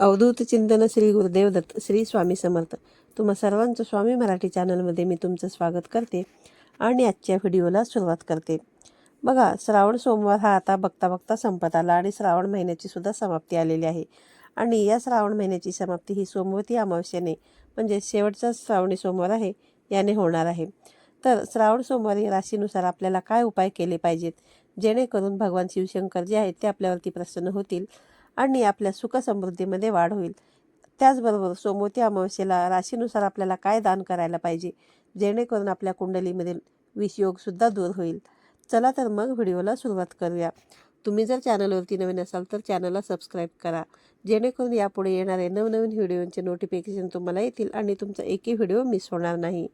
अवधूत चिंतन श्री गुरुदेव दत्त श्री स्वामी समर्थ. तुम्हा सर्वांचं स्वामी मराठी चॅनलमध्ये मी तुमचं स्वागत करते आणि आजच्या व्हिडिओला सुरुवात करते. बघा श्रावण सोमवार हा आता बघता बघता संपत आला आणि श्रावण महिन्याची सुद्धा समाप्ती आलेली आहे. आणि या श्रावण महिन्याची समाप्ती ही सोमवती अमावस्याने म्हणजे शेवटचा श्रावणी सोमवार आहे याने होणार आहे. तर श्रावण सोमवारी राशीनुसार आपल्याला काय उपाय केले पाहिजेत? जेणेकरून भगवान शिवशंकर जे आहेत ते आपल्यावरती प्रसन्न होतील. आणि आपल्या सुखसमृद्धीमध्ये वाढ होईल. त्याचबरोबर सोमवती अमावस्येला राशीनुसार आपल्याला काय दान करायला पाहिजे? जेणेकरून आपल्या कुंडलीमधील विषयोगसुद्धा दूर होईल. चला तर मग व्हिडिओला सुरुवात करूया. तुम्ही जर चॅनलवरती नवीन असाल तर चॅनलला सबस्क्राईब करा. जेणेकरून यापुढे येणारे नवनवीन व्हिडिओचे नोटिफिकेशन तुम्हाला येतील आणि तुमचा एकही व्हिडिओ मिस होणार नाही.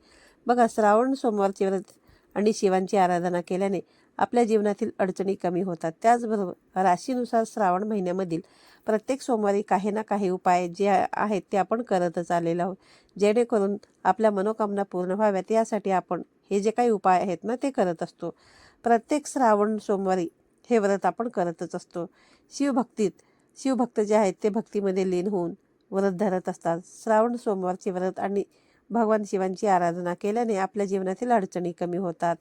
बघा श्रावण सोमवारचे व्रत आणि शिवांची आराधना केल्याने आपल्या जीवनातील अडचणी कमी होतात. त्याचबरोबर राशीनुसार श्रावण महिन्यामधील प्रत्येक सोमवारी काही ना काही उपाय जे आहेत ते आपण करतच आलेलो आहोत. जेणेकरून आपल्या मनोकामना पूर्ण व्हाव्यात. यासाठी आपण हे जे काही उपाय आहेत ना ते करत असतो. प्रत्येक श्रावण सोमवारी हे व्रत आपण करतच असतो. शिवभक्तीत शिवभक्त जे आहेत ते भक्तीमध्ये लीन होऊन व्रत धरत असतात. श्रावण सोमवारचे व्रत आणि भगवान शिवांची आराधना केल्याने आपल्या जीवनातील अडचणी कमी होतात.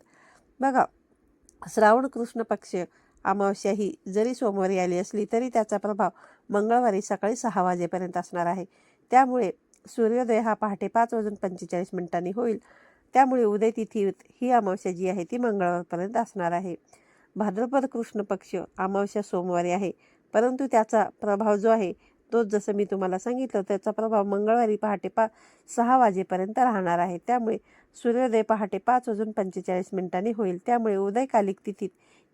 बघा श्रावण कृष्ण पक्ष अमावस्या ही जरी सोमवारी आली असली तरी त्याचा प्रभाव मंगळवारी सकाळी सहा वाजेपर्यंत असणार आहे. त्यामुळे सूर्योदय हा पहाटे पाच वाजून पंचेचाळीस मिनिटांनी होईल. त्यामुळे उदय तिथी ही अमावस्या जी आहे ती मंगळवारपर्यंत असणार आहे. भाद्रपद कृष्ण पक्ष अमावस्या सोमवारी आहे. परंतु त्याचा प्रभाव जो आहे तोच जसं मी तुम्हाला सांगितलं त्याचा प्रभाव मंगळवारी पहाटे पा सहा वाजेपर्यंत राहणार आहे. त्यामुळे सूर्योदय पहाटे पाच वाजून पंचेचाळीस मिनिटांनी होईल. त्यामुळे उदयकालिक तिथीत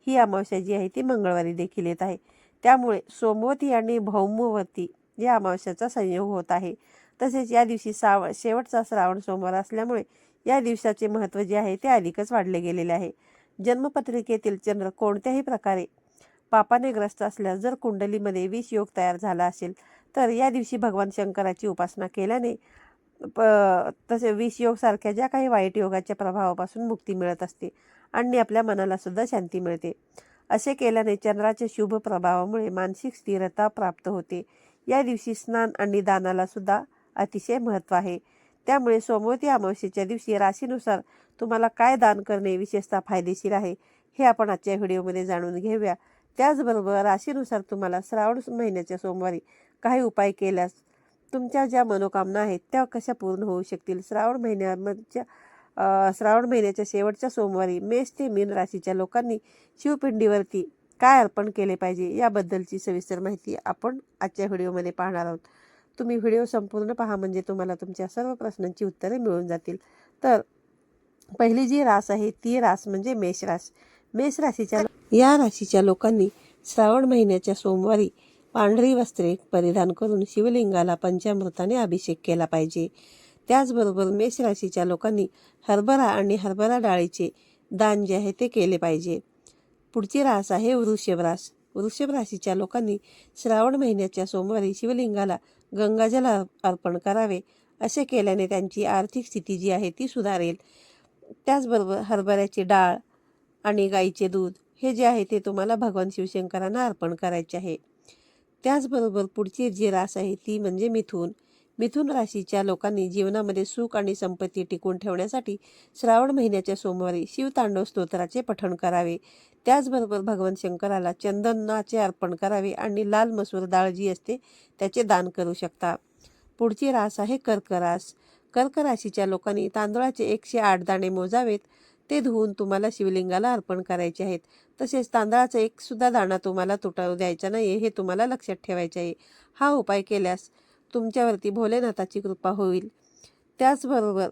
ही अमावस्या जी आहे ती मंगळवारी देखील येत आहे. त्यामुळे सोमवती आणि भौमवती या अमावस्याचा संयोग होत आहे. तसेच या दिवशी साव शेवटचा श्रावण सोमवार असल्यामुळे या दिवसाचे महत्त्व जे आहे ते अधिकच वाढले गेलेले आहे. जन्मपत्रिकेतील चंद्र कोणत्याही प्रकारे पापाने ग्रस्त असल्यास जर कुंडलीमध्ये विष योग तयार झाला असेल तर या दिवशी भगवान शंकराची उपासना केल्याने प तसे विष योगसारख्या ज्या काही वाईट योगाच्या प्रभावापासून मुक्ती मिळत असते आणि आपल्या मनाला सुद्धा शांती मिळते. असे केल्याने चंद्राच्या शुभ प्रभावामुळे मानसिक स्थिरता प्राप्त होते. या दिवशी स्नान आणि दानाला सुद्धा अतिशय महत्त्व आहे. त्यामुळे सोमवती अमावस्येच्या दिवशी राशीनुसार तुम्हाला काय दान करणे विशेषतः फायदेशीर आहे हे आपण आजच्या व्हिडिओमध्ये जाणून घेऊया. त्याचबरोबर राशीनुसार तुम्हाला श्रावण महिन्याच्या सोमवारी काही उपाय केल्यास तुमच्या ज्या मनोकामना आहेत त्या कशा पूर्ण होऊ शकतील? श्रावण महिन्यामधच्या श्रावण महिन्याच्या शेवटच्या सोमवारी मेष ते मीन राशीच्या लोकांनी शिवपिंडीवरती काय अर्पण केले पाहिजे याबद्दलची सविस्तर माहिती आपण आजच्या व्हिडिओमध्ये पाहणार आहोत. तुम्ही व्हिडिओ संपूर्ण पहा म्हणजे तुम्हाला तुमच्या सर्व प्रश्नांची उत्तरे मिळून जातील. तर पहिली जी रास आहे ती रास म्हणजे मेष रास. मेष राशीच्या या राशीच्या लोकांनी श्रावण महिन्याच्या सोमवारी पांढरी वस्त्रे परिधान करून शिवलिंगाला पंचामृताने अभिषेक केला पाहिजे. त्याचबरोबर मेष राशीच्या लोकांनी हरभरा आणि हरभरा डाळीचे दान जे आहे ते केले पाहिजे. पुढची रास आहे वृषभ रास. वृषभ राशीच्या लोकांनी श्रावण महिन्याच्या सोमवारी शिवलिंगाला गंगाजल अर्पण करावे असे केल्याने त्यांची आर्थिक स्थिती जी आहे ती सुधारेल. त्याचबरोबर हरभऱ्याची डाळ आणि गाईचे दूध हे जे आहे ते तुम्हाला भगवान शिवशंकरांना अर्पण करायचे आहे. त्याचबरोबर पुढची जी रास आहे ती म्हणजे मिथून. मिथुन राशीच्या लोकांनी जीवनामध्ये सुख आणि संपत्ती टिकून ठेवण्यासाठी श्रावण महिन्याच्या सोमवारी शिवतांडव स्तोत्राचे पठण करावे. त्याचबरोबर भगवान शंकराला चंदनाचे अर्पण करावे आणि लाल मसूर डाळ जी असते त्याचे दान करू शकता. पुढची रास आहे कर्क रास. कर्क राशीच्या लोकांनी तांदळाचे एकशे आठ दाणे मोजावेत. ते धुवून तुम्हाला शिवलिंगाला अर्पण करायचे आहेत. तसेच तांदळाचा एक सुद्धा दाणा तुम्हाला तुटाऊ द्यायचा नाही हे तुम्हाला लक्षात ठेवायचे आहे. हा उपाय केल्यास तुमच्यावरती भोलेनाथाची कृपा होईल. त्याचबरोबर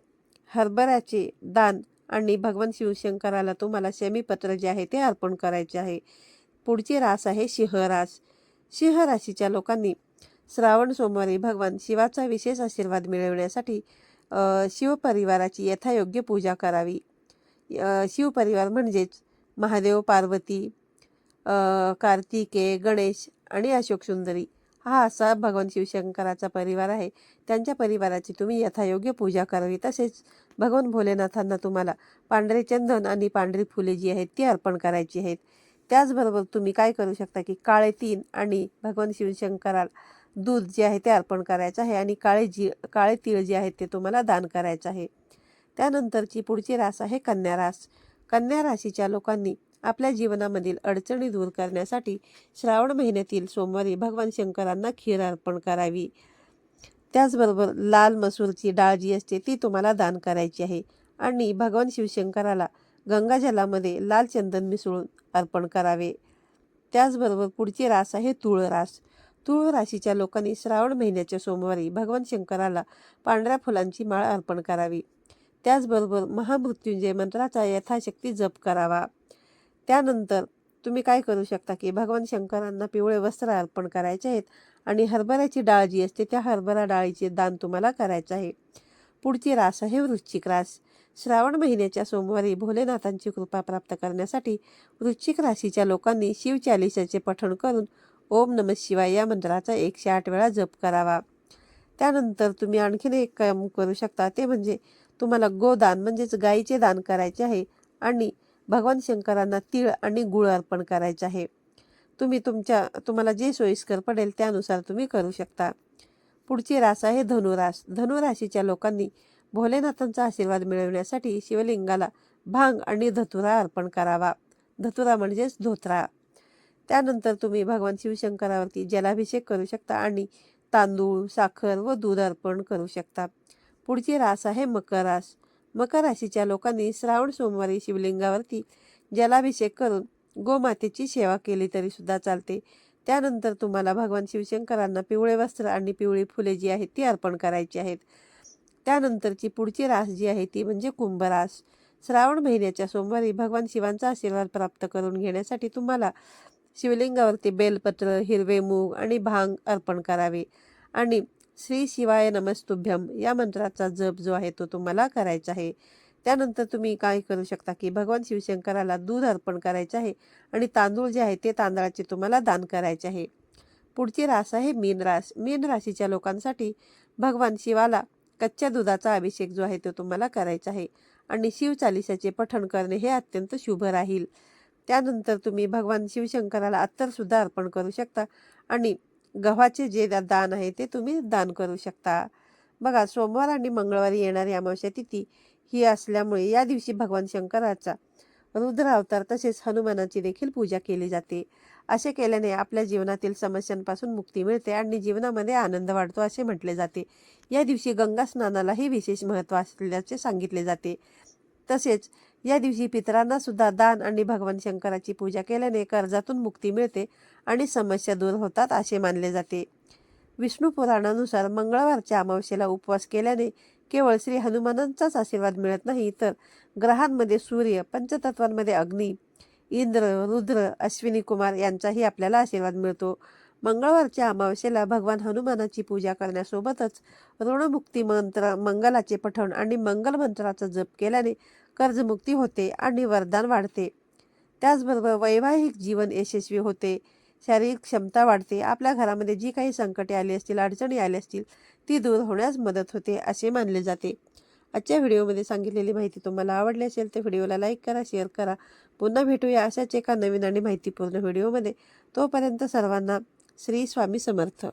हरभऱ्याचे दान आणि भगवान शिवशंकराला तुम्हाला शमीपत्र जे आहे ते अर्पण करायचे आहे. पुढची रास आहे सिंहरास सिंह राशीच्या लोकांनी श्रावण सोमवारी भगवान शिवाचा विशेष आशीर्वाद मिळवण्यासाठी शिवपरिवाराची यथायोग्य पूजा करावी. शिवपरिवार म्हणजेच महादेव पार्वती कार्तिके गणेश आणि अशोक सुंदरी हा असा भगवान शिवशंकराचा परिवार आहे. त्यांच्या परिवाराची तुम्ही यथायोग्य पूजा करावी. तसेच भगवान भोलेनाथांना तुम्हाला पांढरे चंदन आणि पांढरी फुले जी आहेत ती अर्पण करायची आहेत. त्याचबरोबर तुम्ही काय करू शकता की काळे तीन आणि भगवान शिवशंकराला दूध जे आहे ते अर्पण करायचं आहे आणि काळे जी काळे तीळ जे आहेत ते तुम्हाला दान करायचं आहे. त्यानंतरची पुढची रास आहे कन्या रास कन्या राशीच्या लोकांनी आपल्या जीवनामधील अडचणी दूर करण्यासाठी श्रावण महिन्यातील सोमवारी भगवान शंकरांना खीर अर्पण करावी. त्याचबरोबर लाल मसूरची डाळ जी असते ती तुम्हाला दान करायची आहे. आणि भगवान शिवशंकराला गंगाजलामध्ये लाल चंदन मिसळून अर्पण करावे. त्याचबरोबर पुढची रास आहे तुळ रास तुळ राशीच्या लोकांनी श्रावण महिन्याच्या सोमवारी भगवान शंकराला पांढऱ्या फुलांची माळ अर्पण करावी. त्याचबरोबर महामृत्युंजय मंत्राचा यथाशक्ती जप करावा. त्यानंतर तुम्ही काय करू शकता की भगवान शंकरांना पिवळे वस्त्र अर्पण करायचे आहेत आणि हरभऱ्याची डाळ जी असते त्या हरभरा डाळीचे दान तुम्हाला करायचं आहे. पुढची रास आहे वृश्चिक रास. श्रावण महिन्याच्या सोमवारी भोलेनाथांची कृपा प्राप्त करण्यासाठी वृश्चिक राशीच्या लोकांनी शिवचालिसाचे पठण करून ओम नम शिवाय या मंत्राचा एकशे आठ वेळा जप करावा. त्यानंतर तुम्ही आणखीन एक काम करू शकता ते म्हणजे तुम्हाला गोदान म्हणजेच गाईचे दान करायचे आहे आणि भगवान शंकरांना तीळ आणि गुळ अर्पण करायचे आहे. तुम्ही तुमच्या तुम्हाला जे सोयीस्कर पडेल त्यानुसार तुम्ही करू शकता. पुढची रास आहे धनुरास. धनुराशीच्या लोकांनी भोलेनाथांचा आशीर्वाद मिळवण्यासाठी शिवलिंगाला भांग आणि धतुरा अर्पण करावा. धतुरा म्हणजेच धोत्रा. त्यानंतर तुम्ही भगवान शिवशंकरावरती जलाभिषेक करू शकता आणि तांदूळ साखर व दूध अर्पण करू शकता. पुढची रास आहे मकर रास. मकर राशीच्या लोकांनी श्रावण सोमवारी शिवलिंगावरती जलाभिषेक करून गोमातेची सेवा केली तरी सुद्धा चालते. त्यानंतर तुम्हाला भगवान शिवशंकरांना पिवळे वस्त्र आणि पिवळी फुले जी आहेत ती अर्पण करायची आहेत. त्यानंतरची पुढची रास जी आहे ती म्हणजे कुंभरास श्रावण महिन्याच्या सोमवारी भगवान शिवांचा आशीर्वाद प्राप्त करून घेण्यासाठी तुम्हाला शिवलिंगावरती बेलपत्र हिरवे मूग आणि भांग अर्पण करावे. आणि श्री शिवाय नमस्तुभ्यम या मंत्राचा जप जो आहे तो तुम्हाला करायचा आहे. त्यानंतर तुम्ही काय करू शकता की भगवान शिवशंकराला दूध अर्पण करायचे आहे आणि तांदूळ जे आहे ते तांदळाचे तुम्हाला दान करायचे आहे. पुढची रास आहे मीन रास. मीन राशीच्या लोकांसाठी भगवान शिवाला कच्च्या दुधाचा अभिषेक जो आहे तो तुम्हाला करायचा आहे आणि शिवचालिसाचे पठण करणे हे अत्यंत शुभ राहील. त्यानंतर तुम्ही भगवान शिवशंकराला अत्तरसुद्धा अर्पण करू शकता आणि गव्हाचे जे दान आहे ते तुम्ही दान करू शकता. बघा सोमवार आणि मंगळवारी येणारी अमावस्या तिथी ही असल्यामुळे या दिवशी भगवान शंकराचा रुद्र अवतार तसेच हनुमानाची देखील पूजा केली जाते. असे केल्याने आपल्या जीवनातील समस्यांपासून मुक्ती मिळते आणि जीवनामध्ये आनंद वाढतो असे म्हटले जाते. या दिवशी गंगा स्नानालाही विशेष महत्त्व असल्याचे सांगितले जाते. तसेच या दिवशी पितरांना सुद्धा दान आणि भगवान शंकराची पूजा केल्याने कर्जातून मुक्ती मिळते आणि समस्या दूर होतात असे मानले जाते. विष्णू पुराणानुसार मंगळवारच्या अमावस्येला उपवास केल्याने केवळ श्री हनुमानांचाच आशीर्वाद मिळत नाही तर ग्रहांमध्ये सूर्य पंचतत्वांमध्ये अग्नी इंद्र रुद्र अश्विनी कुमार यांचाही आपल्याला आशीर्वाद मिळतो. मंगळवारच्या अमावस्येला भगवान हनुमानाची पूजा करण्यासोबतच ऋणमुक्ती मंत्र मंगलाचे पठण आणि मंगल मंत्राचा जप केल्याने कर्जमुक्ती होते आणि वरदान वाढते. त्याचबरोबर वैवाहिक जीवन यशस्वी होते. शारीरिक क्षमता वाढते. आपल्या घरामध्ये जी काही संकटे आली असतील अडचणी आल्या असतील ती दूर होण्यास मदत होते असे मानले जाते. आजच्या व्हिडिओमध्ये सांगितलेली माहिती तुम्हाला आवडली असेल तर व्हिडिओला लाईक करा शेअर करा. पुन्हा भेटूया अशाच एका नवीन आणि माहितीपूर्ण व्हिडिओमध्ये. तोपर्यंत सर्वांना श्री स्वामी समर्थ.